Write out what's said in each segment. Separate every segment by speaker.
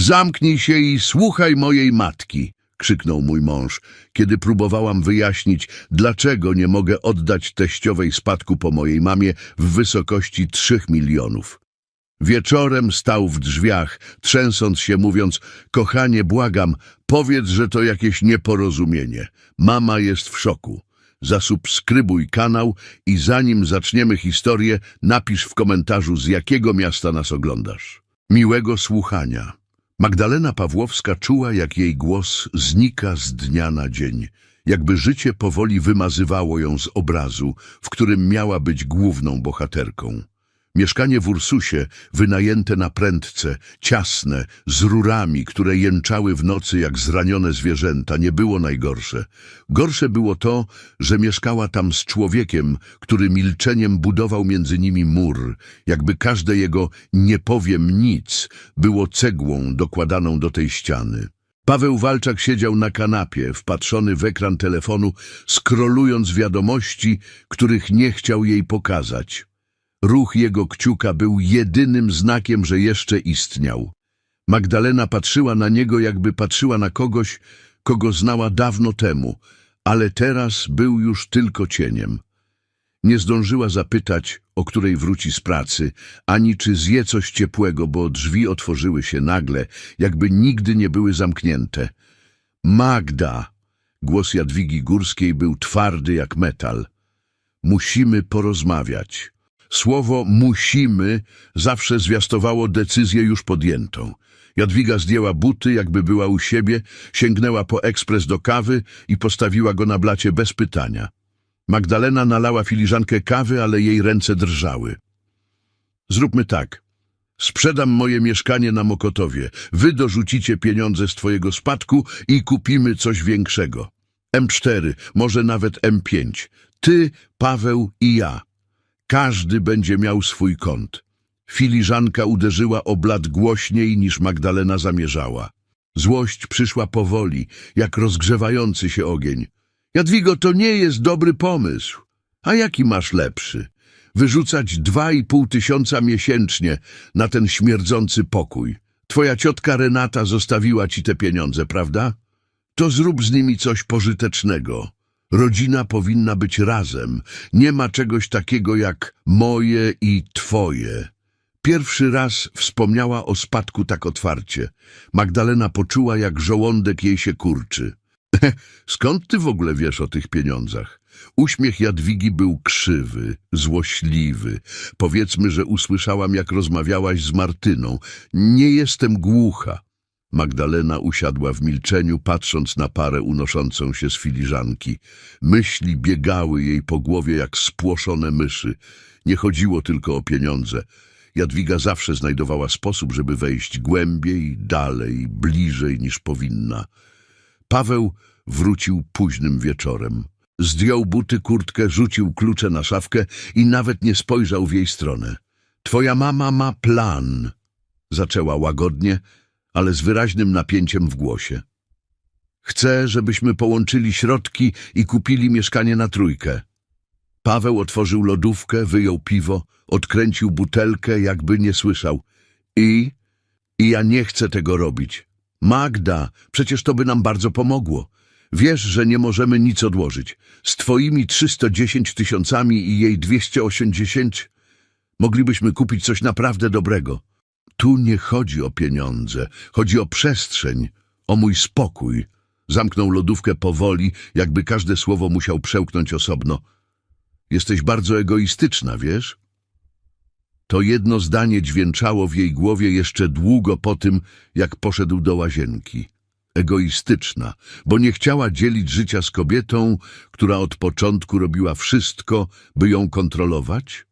Speaker 1: Zamknij się i słuchaj mojej matki, krzyknął mój mąż, kiedy próbowałam wyjaśnić, dlaczego nie mogę oddać teściowej spadku po mojej mamie w wysokości trzech milionów. Wieczorem stał w drzwiach, trzęsąc się, mówiąc, kochanie, błagam, powiedz, że to jakieś nieporozumienie. Mama jest w szoku. Zasubskrybuj kanał i zanim zaczniemy historię, napisz w komentarzu, z jakiego miasta nas oglądasz. Miłego słuchania. Magdalena Pawłowska czuła, jak jej głos znika z dnia na dzień, jakby życie powoli wymazywało ją z obrazu, w którym miała być główną bohaterką. Mieszkanie w Ursusie, wynajęte na prędce, ciasne, z rurami, które jęczały w nocy jak zranione zwierzęta, nie było najgorsze. Gorsze było to, że mieszkała tam z człowiekiem, który milczeniem budował między nimi mur, jakby każde jego nie powiem nic było cegłą dokładaną do tej ściany. Paweł Walczak siedział na kanapie, wpatrzony w ekran telefonu, skrolując wiadomości, których nie chciał jej pokazać. Ruch jego kciuka był jedynym znakiem, że jeszcze istniał. Magdalena patrzyła na niego, jakby patrzyła na kogoś, kogo znała dawno temu, ale teraz był już tylko cieniem. Nie zdążyła zapytać, o której wróci z pracy, ani czy zje coś ciepłego, bo drzwi otworzyły się nagle, jakby nigdy nie były zamknięte. Magda! Głos Jadwigi Górskiej był twardy jak metal. Musimy porozmawiać. Słowo musimy zawsze zwiastowało decyzję już podjętą. Jadwiga zdjęła buty, jakby była u siebie, sięgnęła po ekspres do kawy i postawiła go na blacie bez pytania. Magdalena nalała filiżankę kawy, ale jej ręce drżały. Zróbmy tak. Sprzedam moje mieszkanie na Mokotowie. Wy dorzucicie pieniądze z twojego spadku i kupimy coś większego. M4, może nawet M5. Ty, Paweł i ja. Każdy będzie miał swój kąt. Filiżanka uderzyła o blat głośniej niż Magdalena zamierzała. Złość przyszła powoli, jak rozgrzewający się ogień. Jadwigo, to nie jest dobry pomysł. A jaki masz lepszy? Wyrzucać dwa i pół tysiąca miesięcznie na ten śmierdzący pokój. Twoja ciotka Renata zostawiła ci te pieniądze, prawda? To zrób z nimi coś pożytecznego. Rodzina powinna być razem. Nie ma czegoś takiego jak moje i twoje. Pierwszy raz wspomniała o spadku tak otwarcie. Magdalena poczuła, jak żołądek jej się kurczy. Skąd ty w ogóle wiesz o tych pieniądzach? Uśmiech Jadwigi był krzywy, złośliwy. Powiedzmy, że usłyszałam, jak rozmawiałaś z Martyną. Nie jestem głucha. Magdalena usiadła w milczeniu, patrząc na parę unoszącą się z filiżanki. Myśli biegały jej po głowie jak spłoszone myszy. Nie chodziło tylko o pieniądze. Jadwiga zawsze znajdowała sposób, żeby wejść głębiej, dalej, bliżej niż powinna. Paweł wrócił późnym wieczorem. Zdjął buty, kurtkę, rzucił klucze na szafkę i nawet nie spojrzał w jej stronę. Twoja mama ma plan, zaczęła łagodnie, ale z wyraźnym napięciem w głosie. Chcę, żebyśmy połączyli środki i kupili mieszkanie na trójkę. Paweł otworzył lodówkę, wyjął piwo, odkręcił butelkę, jakby nie słyszał. I? I ja nie chcę tego robić. Magda, przecież to by nam bardzo pomogło. Wiesz, że nie możemy nic odłożyć. Z twoimi 310 tysiącami i jej 280 moglibyśmy kupić coś naprawdę dobrego. Tu nie chodzi o pieniądze, chodzi o przestrzeń, o mój spokój. Zamknął lodówkę powoli, jakby każde słowo musiał przełknąć osobno. Jesteś bardzo egoistyczna, wiesz? To jedno zdanie dźwięczało w jej głowie jeszcze długo po tym, jak poszedł do łazienki. Egoistyczna, bo nie chciała dzielić życia z kobietą, która od początku robiła wszystko, by ją kontrolować?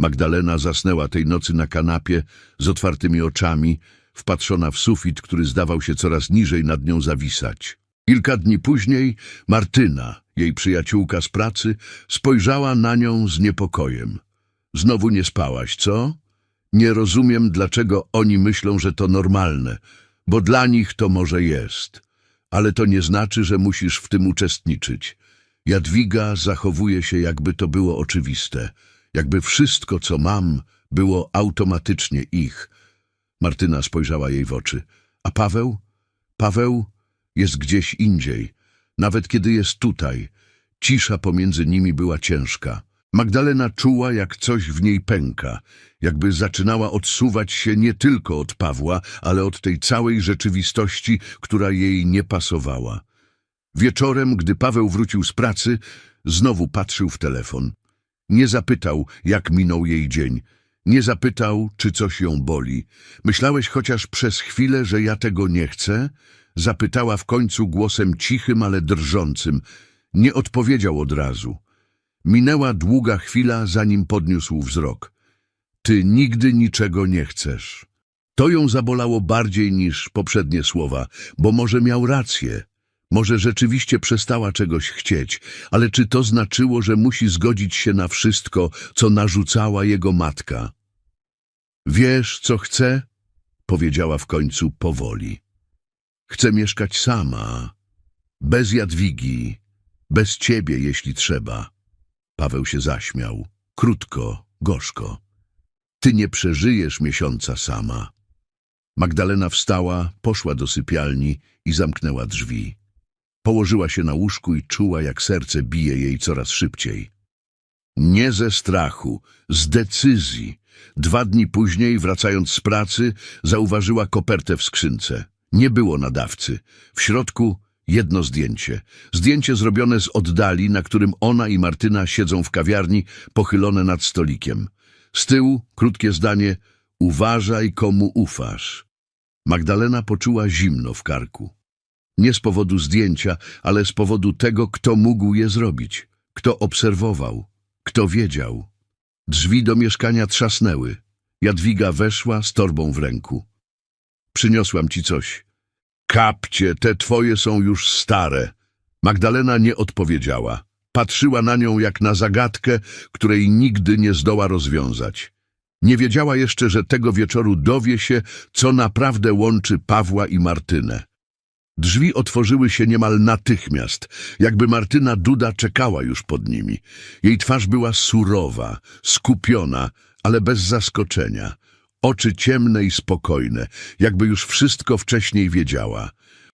Speaker 1: Magdalena zasnęła tej nocy na kanapie z otwartymi oczami, wpatrzona w sufit, który zdawał się coraz niżej nad nią zawisać. Kilka dni później Martyna, jej przyjaciółka z pracy, spojrzała na nią z niepokojem. Znowu nie spałaś, co? Nie rozumiem, dlaczego oni myślą, że to normalne, bo dla nich to może jest. Ale to nie znaczy, że musisz w tym uczestniczyć. Jadwiga zachowuje się, jakby to było oczywiste. Jakby wszystko, co mam, było automatycznie ich. Martyna spojrzała jej w oczy. A Paweł? Paweł jest gdzieś indziej. Nawet kiedy jest tutaj, cisza pomiędzy nimi była ciężka. Magdalena czuła, jak coś w niej pęka, jakby zaczynała odsuwać się nie tylko od Pawła, ale od tej całej rzeczywistości, która jej nie pasowała. Wieczorem, gdy Paweł wrócił z pracy, znowu patrzył w telefon. Nie zapytał, jak minął jej dzień. Nie zapytał, czy coś ją boli. Myślałeś chociaż przez chwilę, że ja tego nie chcę? Zapytała w końcu głosem cichym, ale drżącym. Nie odpowiedział od razu. Minęła długa chwila, zanim podniósł wzrok. Ty nigdy niczego nie chcesz. To ją zabolało bardziej niż poprzednie słowa, bo może miał rację. Może rzeczywiście przestała czegoś chcieć, ale czy to znaczyło, że musi zgodzić się na wszystko, co narzucała jego matka? Wiesz, co chcę? Powiedziała w końcu powoli. Chcę mieszkać sama, bez Jadwigi, bez ciebie, jeśli trzeba. Paweł się zaśmiał, krótko, gorzko. Ty nie przeżyjesz miesiąca sama. Magdalena wstała, poszła do sypialni i zamknęła drzwi. Położyła się na łóżku i czuła, jak serce bije jej coraz szybciej. Nie ze strachu, z decyzji. Dwa dni później, wracając z pracy, zauważyła kopertę w skrzynce. Nie było nadawcy. W środku jedno zdjęcie. Zdjęcie zrobione z oddali, na którym ona i Martyna siedzą w kawiarni, pochylone nad stolikiem. Z tyłu krótkie zdanie Uważaj, komu ufasz. Magdalena poczuła zimno w karku. Nie z powodu zdjęcia, ale z powodu tego, kto mógł je zrobić, kto obserwował, kto wiedział. Drzwi do mieszkania trzasnęły. Jadwiga weszła z torbą w ręku. Przyniosłam ci coś. Kapcie, te twoje są już stare. Magdalena nie odpowiedziała. Patrzyła na nią jak na zagadkę, której nigdy nie zdoła rozwiązać. Nie wiedziała jeszcze, że tego wieczoru dowie się, co naprawdę łączy Pawła i Martynę. Drzwi otworzyły się niemal natychmiast, jakby Martyna Duda czekała już pod nimi. Jej twarz była surowa, skupiona, ale bez zaskoczenia. Oczy ciemne i spokojne, jakby już wszystko wcześniej wiedziała.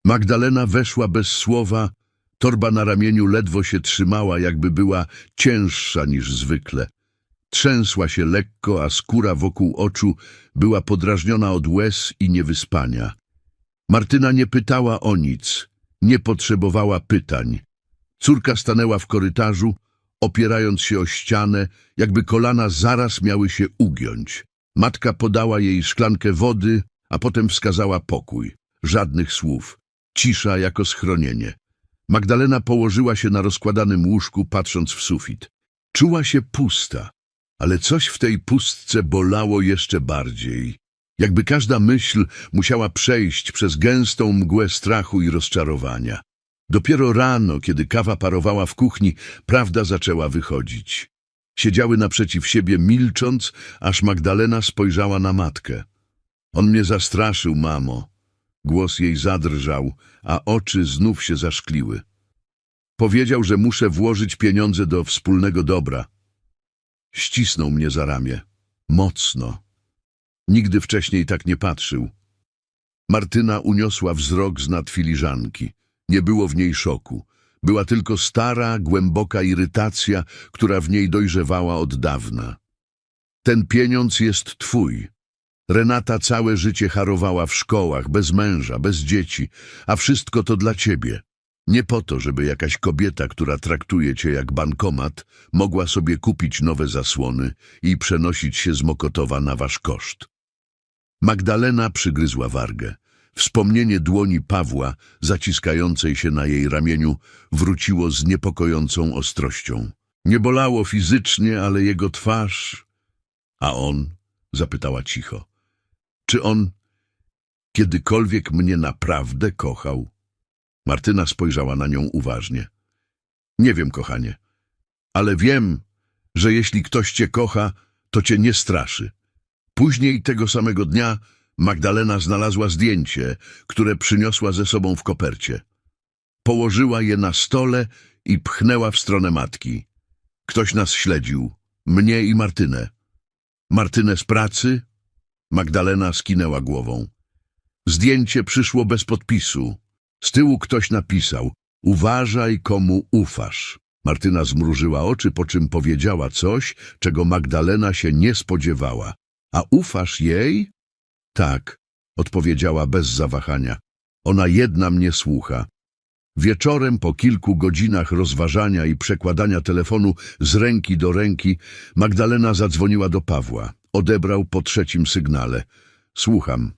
Speaker 1: Magdalena weszła bez słowa, torba na ramieniu ledwo się trzymała, jakby była cięższa niż zwykle. Trzęsła się lekko, a skóra wokół oczu była podrażniona od łez i niewyspania. Martyna nie pytała o nic, nie potrzebowała pytań. Córka stanęła w korytarzu, opierając się o ścianę, jakby kolana zaraz miały się ugiąć. Matka podała jej szklankę wody, a potem wskazała pokój. Żadnych słów. Cisza jako schronienie. Magdalena położyła się na rozkładanym łóżku, patrząc w sufit. Czuła się pusta, ale coś w tej pustce bolało jeszcze bardziej. Jakby każda myśl musiała przejść przez gęstą mgłę strachu i rozczarowania. Dopiero rano, kiedy kawa parowała w kuchni, prawda zaczęła wychodzić. Siedziały naprzeciw siebie milcząc, aż Magdalena spojrzała na matkę. On mnie zastraszył, mamo. Głos jej zadrżał, a oczy znów się zaszkliły. Powiedział, że muszę włożyć pieniądze do wspólnego dobra. Ścisnął mnie za ramię. Mocno. Nigdy wcześniej tak nie patrzył. Martyna uniosła wzrok z nad filiżanki. Nie było w niej szoku. Była tylko stara, głęboka irytacja, która w niej dojrzewała od dawna. Ten pieniądz jest twój. Renata całe życie harowała w szkołach, bez męża, bez dzieci, a wszystko to dla ciebie. Nie po to, żeby jakaś kobieta, która traktuje cię jak bankomat, mogła sobie kupić nowe zasłony i przenosić się z Mokotowa na wasz koszt. Magdalena przygryzła wargę. Wspomnienie dłoni Pawła, zaciskającej się na jej ramieniu, wróciło z niepokojącą ostrością. Nie bolało fizycznie, ale jego twarz... A on? Zapytała cicho. Czy on kiedykolwiek mnie naprawdę kochał? Martyna spojrzała na nią uważnie. Nie wiem, kochanie, ale wiem, że jeśli ktoś cię kocha, to cię nie straszy. Później tego samego dnia Magdalena znalazła zdjęcie, które przyniosła ze sobą w kopercie. Położyła je na stole i pchnęła w stronę matki. Ktoś nas śledził, mnie i Martynę. Martynę z pracy, Magdalena skinęła głową. Zdjęcie przyszło bez podpisu. Z tyłu ktoś napisał Uważaj, komu ufasz. Martyna zmrużyła oczy, po czym powiedziała coś, czego Magdalena się nie spodziewała. A ufasz jej? Tak, odpowiedziała bez zawahania. Ona jedna mnie słucha. Wieczorem, po kilku godzinach rozważania i przekładania telefonu z ręki do ręki, Magdalena zadzwoniła do Pawła. Odebrał po trzecim sygnale. Słucham.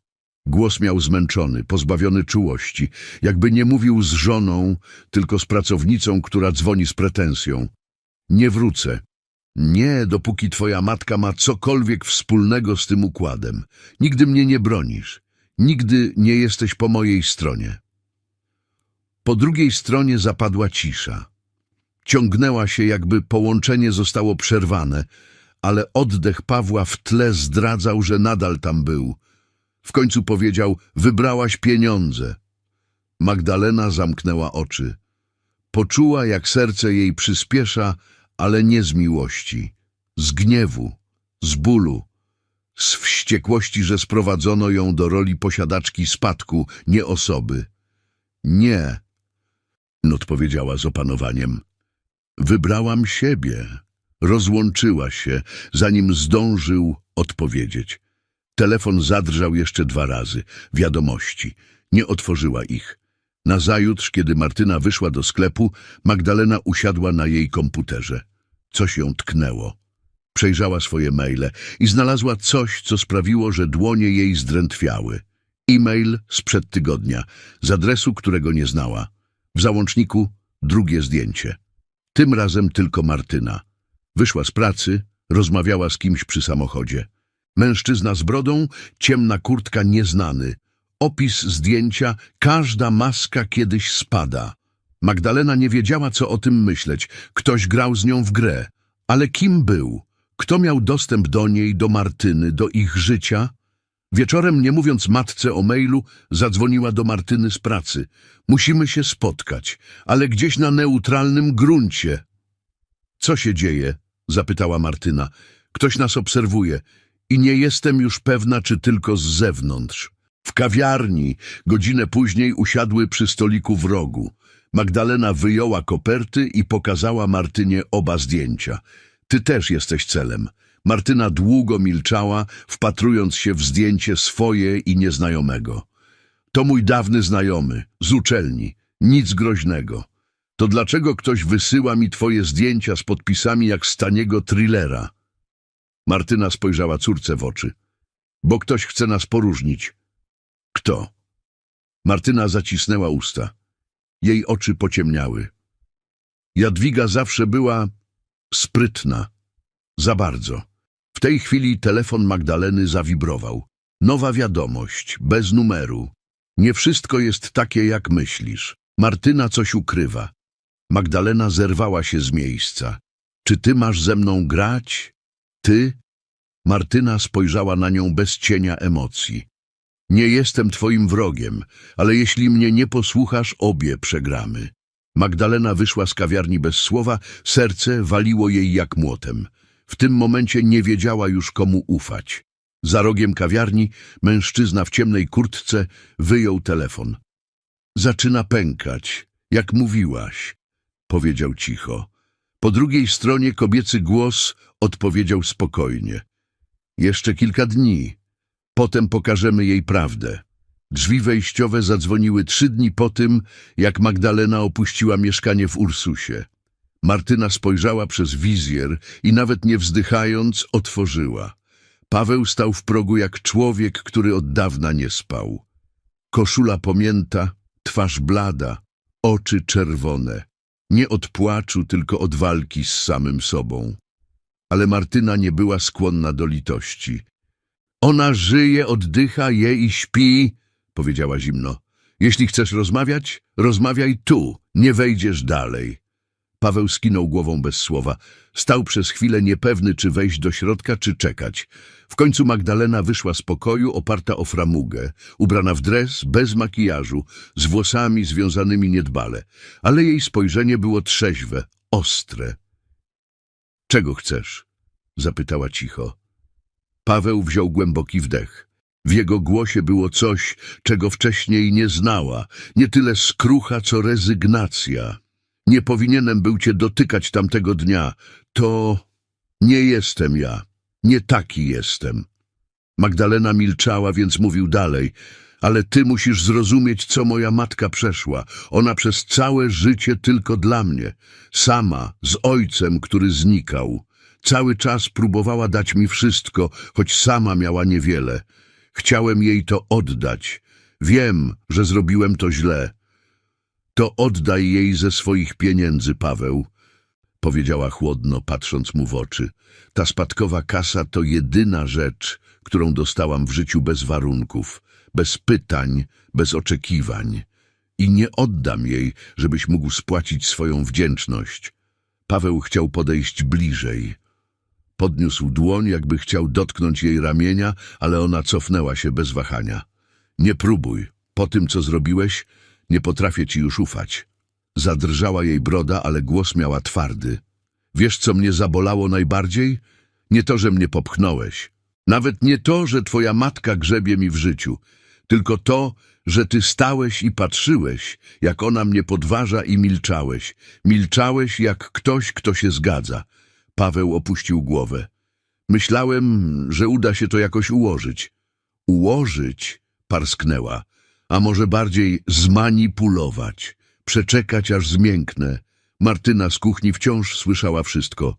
Speaker 1: Głos miał zmęczony, pozbawiony czułości, jakby nie mówił z żoną, tylko z pracownicą, która dzwoni z pretensją. Nie wrócę. Nie, dopóki twoja matka ma cokolwiek wspólnego z tym układem. Nigdy mnie nie bronisz. Nigdy nie jesteś po mojej stronie. Po drugiej stronie zapadła cisza. Ciągnęła się, jakby połączenie zostało przerwane, ale oddech Pawła w tle zdradzał, że nadal tam był. W końcu powiedział, wybrałaś pieniądze. Magdalena zamknęła oczy. Poczuła, jak serce jej przyspiesza, ale nie z miłości, z gniewu, z bólu, z wściekłości, że sprowadzono ją do roli posiadaczki spadku, nie osoby. Nie, odpowiedziała z opanowaniem. Wybrałam siebie. Rozłączyła się, zanim zdążył odpowiedzieć. Telefon zadrżał jeszcze dwa razy. Wiadomości. Nie otworzyła ich. Nazajutrz, kiedy Martyna wyszła do sklepu, Magdalena usiadła na jej komputerze. Coś ją tknęło. Przejrzała swoje maile i znalazła coś, co sprawiło, że dłonie jej zdrętwiały. E-mail sprzed tygodnia, z adresu, którego nie znała. W załączniku drugie zdjęcie. Tym razem tylko Martyna. Wyszła z pracy, rozmawiała z kimś przy samochodzie. Mężczyzna z brodą, ciemna kurtka nieznany. Opis zdjęcia, każda maska kiedyś spada. Magdalena nie wiedziała, co o tym myśleć. Ktoś grał z nią w grę. Ale kim był? Kto miał dostęp do niej, do Martyny, do ich życia? Wieczorem, nie mówiąc matce o mailu, zadzwoniła do Martyny z pracy. Musimy się spotkać, ale gdzieś na neutralnym gruncie. Co się dzieje? zapytała Martyna. Ktoś nas obserwuje i nie jestem już pewna, czy tylko z zewnątrz. W kawiarni, godzinę później usiadły przy stoliku w rogu. Magdalena wyjęła koperty i pokazała Martynie oba zdjęcia. Ty też jesteś celem. Martyna długo milczała, wpatrując się w zdjęcie swoje i nieznajomego. To mój dawny znajomy, z uczelni. Nic groźnego. To dlaczego ktoś wysyła mi twoje zdjęcia z podpisami jak z taniego thrillera? Martyna spojrzała córce w oczy. Bo ktoś chce nas poróżnić. Kto? Martyna zacisnęła usta. Jej oczy pociemniały. Jadwiga zawsze była sprytna. Za bardzo. W tej chwili telefon Magdaleny zawibrował. Nowa wiadomość, bez numeru. Nie wszystko jest takie, jak myślisz. Martyna coś ukrywa. Magdalena zerwała się z miejsca. Czy ty masz ze mną grać? Ty? Martyna spojrzała na nią bez cienia emocji. Nie jestem twoim wrogiem, ale jeśli mnie nie posłuchasz, obie przegramy. Magdalena wyszła z kawiarni bez słowa, serce waliło jej jak młotem. W tym momencie nie wiedziała już komu ufać. Za rogiem kawiarni mężczyzna w ciemnej kurtce wyjął telefon. Zaczyna pękać, jak mówiłaś, powiedział cicho. Po drugiej stronie kobiecy głos odpowiedział spokojnie. Jeszcze kilka dni. Potem pokażemy jej prawdę. Drzwi wejściowe zadzwoniły trzy dni po tym, jak Magdalena opuściła mieszkanie w Ursusie. Martyna spojrzała przez wizjer i nawet nie wzdychając otworzyła. Paweł stał w progu jak człowiek, który od dawna nie spał. Koszula pomięta, twarz blada, oczy czerwone. Nie od płaczu, tylko od walki z samym sobą. Ale Martyna nie była skłonna do litości. Ona żyje, oddycha, je i śpi, powiedziała zimno. Jeśli chcesz rozmawiać, rozmawiaj tu, nie wejdziesz dalej. Paweł skinął głową bez słowa. Stał przez chwilę niepewny, czy wejść do środka, czy czekać. W końcu Magdalena wyszła z pokoju, oparta o framugę, ubrana w dres, bez makijażu, z włosami związanymi niedbale. Ale jej spojrzenie było trzeźwe, ostre. Czego chcesz? zapytała cicho. Paweł wziął głęboki wdech. W jego głosie było coś, czego wcześniej nie znała. Nie tyle skrucha, co rezygnacja. Nie powinienem był cię dotykać tamtego dnia. To nie jestem ja. Nie taki jestem. Magdalena milczała, więc mówił dalej. Ale ty musisz zrozumieć, co moja matka przeszła. Ona przez całe życie tylko dla mnie. Sama, z ojcem, który znikał. Cały czas próbowała dać mi wszystko, choć sama miała niewiele. Chciałem jej to oddać. Wiem, że zrobiłem to źle. To oddaj jej ze swoich pieniędzy, Paweł, powiedziała chłodno, patrząc mu w oczy. Ta spadkowa kasa to jedyna rzecz, którą dostałam w życiu bez warunków, bez pytań, bez oczekiwań. I nie oddam jej, żebyś mógł spłacić swoją wdzięczność. Paweł chciał podejść bliżej. Podniósł dłoń, jakby chciał dotknąć jej ramienia, ale ona cofnęła się bez wahania. Nie próbuj. Po tym, co zrobiłeś, nie potrafię ci już ufać. Zadrżała jej broda, ale głos miała twardy. Wiesz, co mnie zabolało najbardziej? Nie to, że mnie popchnąłeś. Nawet nie to, że twoja matka grzebie mi w życiu. Tylko to, że ty stałeś i patrzyłeś, jak ona mnie podważa i milczałeś. Milczałeś jak ktoś, kto się zgadza. Paweł opuścił głowę. Myślałem, że uda się to jakoś ułożyć. Ułożyć? Parsknęła. A może bardziej zmanipulować. Przeczekać, aż zmięknę. Martyna z kuchni wciąż słyszała wszystko.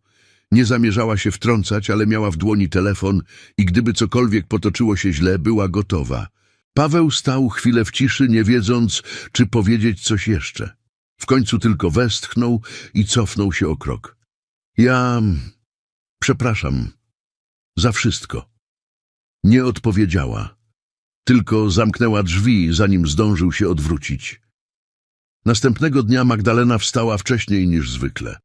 Speaker 1: Nie zamierzała się wtrącać, ale miała w dłoni telefon i gdyby cokolwiek potoczyło się źle, była gotowa. Paweł stał chwilę w ciszy, nie wiedząc, czy powiedzieć coś jeszcze. W końcu tylko westchnął i cofnął się o krok. Ja... przepraszam. Za wszystko. Nie odpowiedziała. Tylko zamknęła drzwi, zanim zdążył się odwrócić. Następnego dnia Magdalena wstała wcześniej niż zwykle.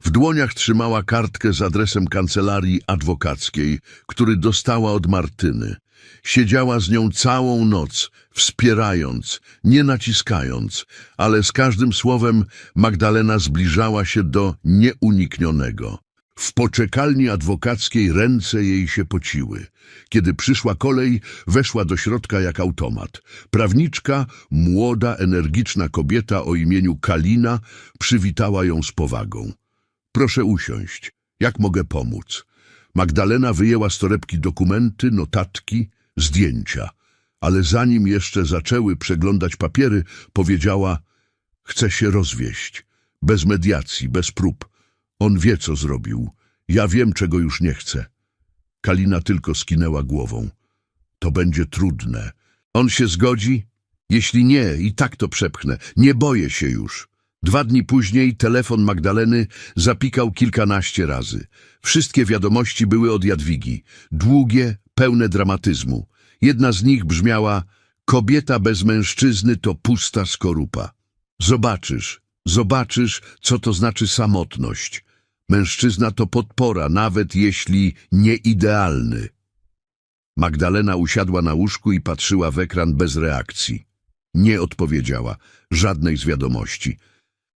Speaker 1: W dłoniach trzymała kartkę z adresem kancelarii adwokackiej, który dostała od Martyny. Siedziała z nią całą noc, wspierając, nie naciskając, ale z każdym słowem Magdalena zbliżała się do nieuniknionego. W poczekalni adwokackiej ręce jej się pociły. Kiedy przyszła kolej, weszła do środka jak automat. Prawniczka, młoda, energiczna kobieta o imieniu Kalina, przywitała ją z powagą. Proszę usiąść. Jak mogę pomóc? Magdalena wyjęła z torebki dokumenty, notatki, zdjęcia. Ale zanim jeszcze zaczęły przeglądać papiery, powiedziała Chcę się rozwieść. Bez mediacji, bez prób. On wie, co zrobił. Ja wiem, czego już nie chcę. Kalina tylko skinęła głową. To będzie trudne. On się zgodzi? Jeśli nie, i tak to przepchnę. Nie boję się już. Dwa dni później telefon Magdaleny zapikał kilkanaście razy. Wszystkie wiadomości były od Jadwigi. Długie, pełne dramatyzmu. Jedna z nich brzmiała Kobieta bez mężczyzny to pusta skorupa. Zobaczysz, zobaczysz, co to znaczy samotność. Mężczyzna to podpora, nawet jeśli nieidealny. Magdalena usiadła na łóżku i patrzyła w ekran bez reakcji. Nie odpowiedziała, żadnej z wiadomości.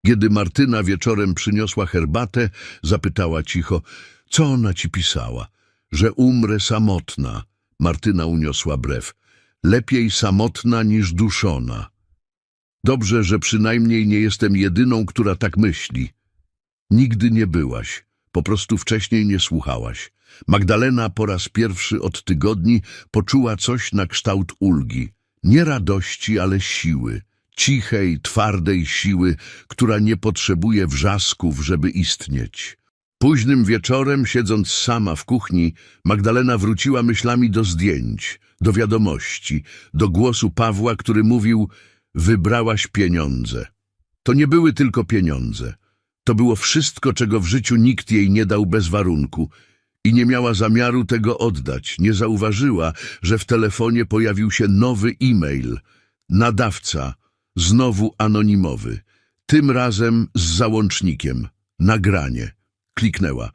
Speaker 1: Kiedy Martyna wieczorem przyniosła herbatę, zapytała cicho, co ona ci pisała? Że umrę samotna. Martyna uniosła brew. Lepiej samotna niż duszona. Dobrze, że przynajmniej nie jestem jedyną, która tak myśli. Nigdy nie byłaś. Po prostu wcześniej nie słuchałaś. Magdalena po raz pierwszy od tygodni poczuła coś na kształt ulgi. Nie radości, ale siły. Cichej, twardej siły, która nie potrzebuje wrzasków, żeby istnieć. Późnym wieczorem, siedząc sama w kuchni, Magdalena wróciła myślami do zdjęć, do wiadomości, do głosu Pawła, który mówił Wybrałaś pieniądze. To nie były tylko pieniądze. To było wszystko, czego w życiu nikt jej nie dał bez warunku i nie miała zamiaru tego oddać. Nie zauważyła, że w telefonie pojawił się nowy e-mail. Nadawca, znowu anonimowy. Tym razem z załącznikiem. Nagranie. Kliknęła.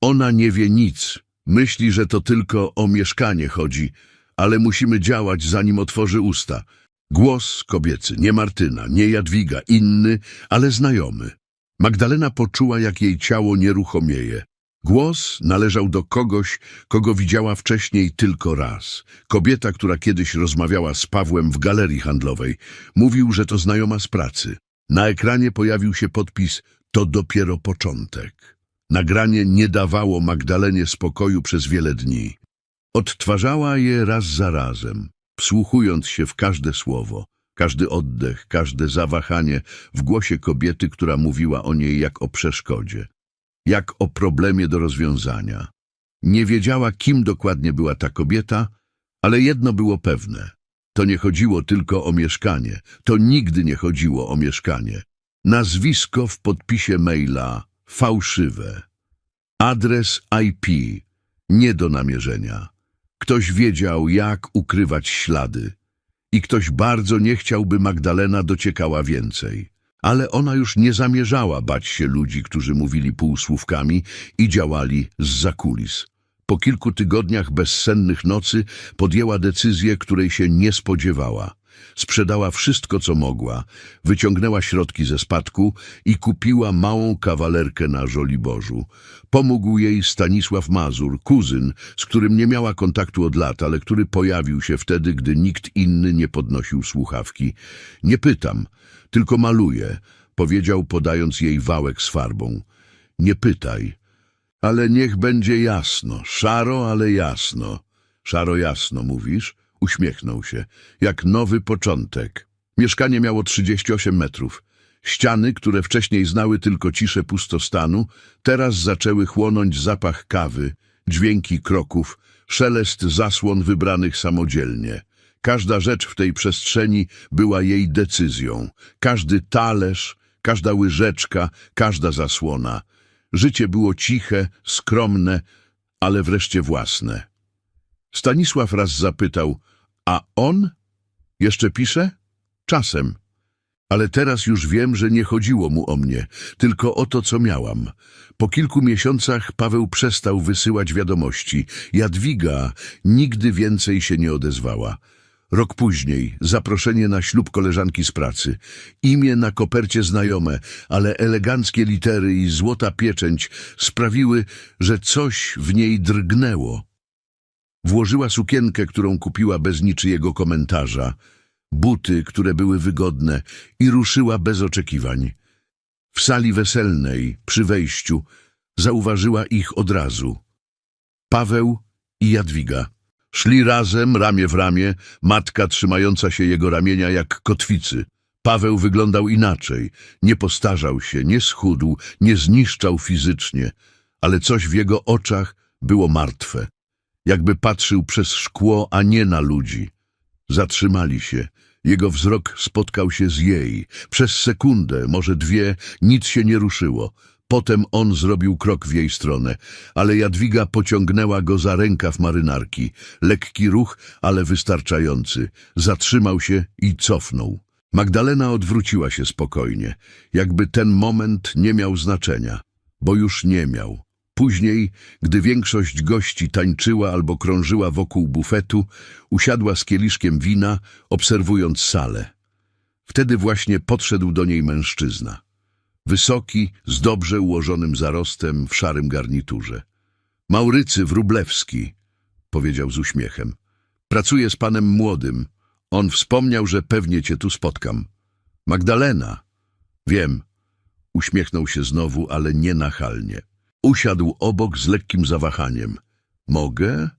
Speaker 1: Ona nie wie nic. Myśli, że to tylko o mieszkanie chodzi, ale musimy działać, zanim otworzy usta. Głos kobiecy, nie Martyna, nie Jadwiga, inny, ale znajomy. Magdalena poczuła, jak jej ciało nieruchomieje. Głos należał do kogoś, kogo widziała wcześniej tylko raz. Kobieta, która kiedyś rozmawiała z Pawłem w galerii handlowej. Mówił, że to znajoma z pracy. Na ekranie pojawił się podpis To dopiero początek. Nagranie nie dawało Magdalenie spokoju przez wiele dni. Odtwarzała je raz za razem, wsłuchując się w każde słowo, każdy oddech, każde zawahanie w głosie kobiety, która mówiła o niej jak o przeszkodzie, jak o problemie do rozwiązania. Nie wiedziała, kim dokładnie była ta kobieta, ale jedno było pewne. To nie chodziło tylko o mieszkanie, to nigdy nie chodziło o mieszkanie. Nazwisko w podpisie maila fałszywe. Adres IP nie do namierzenia. Ktoś wiedział, jak ukrywać ślady. I ktoś bardzo nie chciał, by Magdalena dociekała więcej. Ale ona już nie zamierzała bać się ludzi, którzy mówili półsłówkami i działali z zakulis. Po kilku tygodniach bezsennych nocy podjęła decyzję, której się nie spodziewała. Sprzedała wszystko, co mogła, wyciągnęła środki ze spadku i kupiła małą kawalerkę na Żoliborzu. Pomógł jej Stanisław Mazur, kuzyn, z którym nie miała kontaktu od lat, ale który pojawił się wtedy, gdy nikt inny nie podnosił słuchawki. Nie pytam, tylko maluję, powiedział, podając jej wałek z farbą. Nie pytaj, ale niech będzie jasno, szaro, ale jasno. Szaro jasno, mówisz? Uśmiechnął się, jak nowy początek. Mieszkanie miało 38 metrów. Ściany, które wcześniej znały tylko ciszę pustostanu, teraz zaczęły chłonąć zapach kawy, dźwięki kroków, szelest zasłon wybranych samodzielnie. Każda rzecz w tej przestrzeni była jej decyzją. Każdy talerz, każda łyżeczka, każda zasłona. Życie było ciche, skromne, ale wreszcie własne. Stanisław raz zapytał, a on? Jeszcze pisze? Czasem. Ale teraz już wiem, że nie chodziło mu o mnie, tylko o to, co miałam. Po kilku miesiącach Paweł przestał wysyłać wiadomości. Jadwiga nigdy więcej się nie odezwała. Rok później zaproszenie na ślub koleżanki z pracy. Imię na kopercie znajome, ale eleganckie litery i złota pieczęć sprawiły, że coś w niej drgnęło. Włożyła sukienkę, którą kupiła bez niczyjego komentarza, buty, które były wygodne i ruszyła bez oczekiwań. W sali weselnej, przy wejściu, zauważyła ich od razu. Paweł i Jadwiga. Szli razem, ramię w ramię, matka trzymająca się jego ramienia jak kotwicy. Paweł wyglądał inaczej, nie postarzał się, nie schudł, nie zniszczał fizycznie, ale coś w jego oczach było martwe. Jakby patrzył przez szkło, a nie na ludzi. Zatrzymali się. Jego wzrok spotkał się z jej. Przez sekundę, może dwie, nic się nie ruszyło. Potem on zrobił krok w jej stronę, ale Jadwiga pociągnęła go za rękaw marynarki. Lekki ruch, ale wystarczający. Zatrzymał się i cofnął. Magdalena odwróciła się spokojnie, jakby ten moment nie miał znaczenia, bo już nie miał. Później, gdy większość gości tańczyła albo krążyła wokół bufetu, usiadła z kieliszkiem wina, obserwując salę. Wtedy właśnie podszedł do niej mężczyzna. Wysoki, z dobrze ułożonym zarostem, w szarym garniturze. Maurycy Wrublewski, powiedział z uśmiechem. Pracuję z panem młodym. On wspomniał, że pewnie cię tu spotkam. Magdalena. Wiem. Uśmiechnął się znowu, ale nie nachalnie. Usiadł obok z lekkim zawahaniem. Mogę?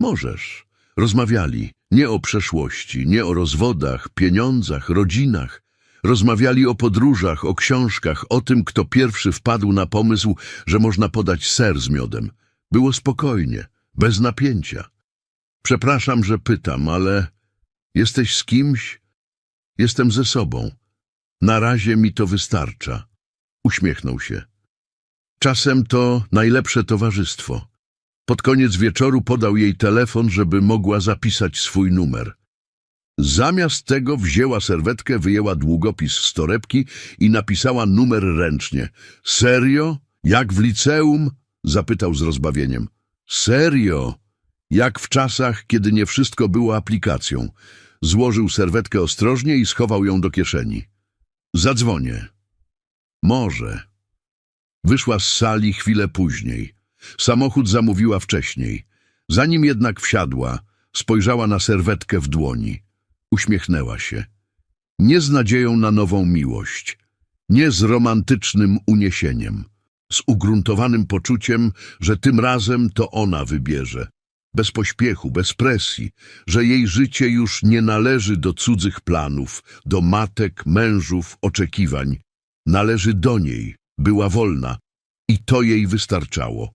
Speaker 1: Możesz. Rozmawiali nie o przeszłości, nie o rozwodach, pieniądzach, rodzinach. Rozmawiali o podróżach, o książkach, o tym, kto pierwszy wpadł na pomysł, że można podać ser z miodem. Było spokojnie, bez napięcia. Przepraszam, że pytam, ale jesteś z kimś? Jestem ze sobą. Na razie mi to wystarcza. Uśmiechnął się. Czasem to najlepsze towarzystwo. Pod koniec wieczoru podał jej telefon, żeby mogła zapisać swój numer. Zamiast tego wzięła serwetkę, wyjęła długopis z torebki i napisała numer ręcznie. Serio? Jak w liceum? Zapytał z rozbawieniem. Serio? Jak w czasach, kiedy nie wszystko było aplikacją. Złożył serwetkę ostrożnie i schował ją do kieszeni. Zadzwonię. Może. Wyszła z sali chwilę później. Samochód zamówiła wcześniej. Zanim jednak wsiadła, spojrzała na serwetkę w dłoni. Uśmiechnęła się. Nie z nadzieją na nową miłość, nie z romantycznym uniesieniem, z ugruntowanym poczuciem, że tym razem to ona wybierze. Bez pośpiechu, bez presji, że jej życie już nie należy do cudzych planów, do matek, mężów, oczekiwań. Należy do niej, była wolna i to jej wystarczało.